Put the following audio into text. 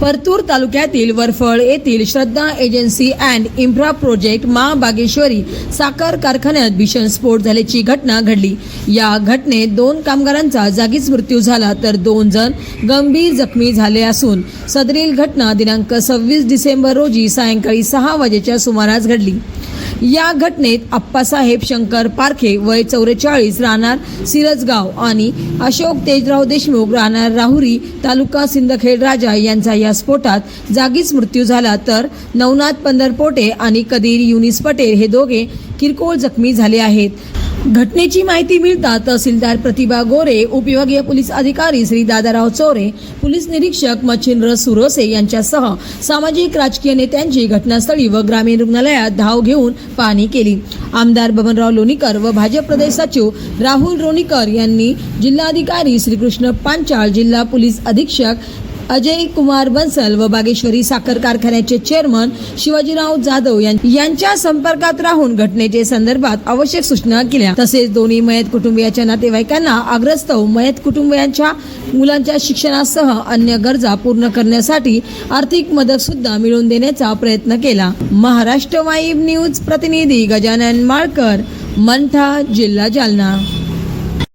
परतूर तालुक्यातील वरफळ येथील Shraddha agency and infra project Maa Bageshwari साखर कारखान्यात भीषण स्फोट झाल्याची घटना घडली. या घटनेत दोन कामगारांचा जागीच मृत्यू झाला तर दोन जण गंभीर जखमी झाले असून सदरील घटना दिनांक सव्वीस डिसेंबर रोजी सायंकाळी सहा वाजेच्या सुमारास घडली. या घटनेत आप्पासाहेब शंकर पारखे वय चौवेचाळीस राहणार सिरजगाव आणि अशोक तेजराव देशमुख राहणार राहुरी तालुका सिंदखेड राजा यांचा या स्फोटात जागीच मृत्यू झाला तर नवनाथ पंधरपोटे आणि कदीर युनिस पटेल हे दोघे किरकोळ जखमी झाले आहेत. घटनेची माहिती मिळता तहसीलदार प्रतिभा गोरे उपविभागीय पोलीस अधिकारी श्री दादाराव चोरे पोलीस निरीक्षक मच्छिंद्र सुरोसे यांच्यासह सामाजिक राजकीय नेत्यांची घटनास्थळी व ग्रामीण रुग्णालयात धाव घेऊन पाहणी केली. आमदार बबनराव लोणीकर व भाजप प्रदेश सचिव राहुल रोणीकर यांनी जिल्हाधिकारी श्रीकृष्ण पांचाळ जिल्हा पोलीस अधीक्षक अजय कुमार बन्सल व बागेश्वरी साखर कारखान्याचे चेअरमन शिवाजीराव जाधव यां- यांच्या संपर्कात राहून घटनेचे संदर्भात आवश्यक सूचना केल्या. तसेच दोन्ही मयत कुटुंबियाच्या नातेवाईकांना आग्रस्तव मयत कुटुंबियांच्या मुलांच्या शिक्षणासह अन्य गरजा पूर्ण करण्यासाठी आर्थिक मदत सुद्धा मिळवून देण्याचा प्रयत्न केला. महाराष्ट्र वाईब न्यूज प्रतिनिधी गजानन माळकर मंठा जिल्हा जालना.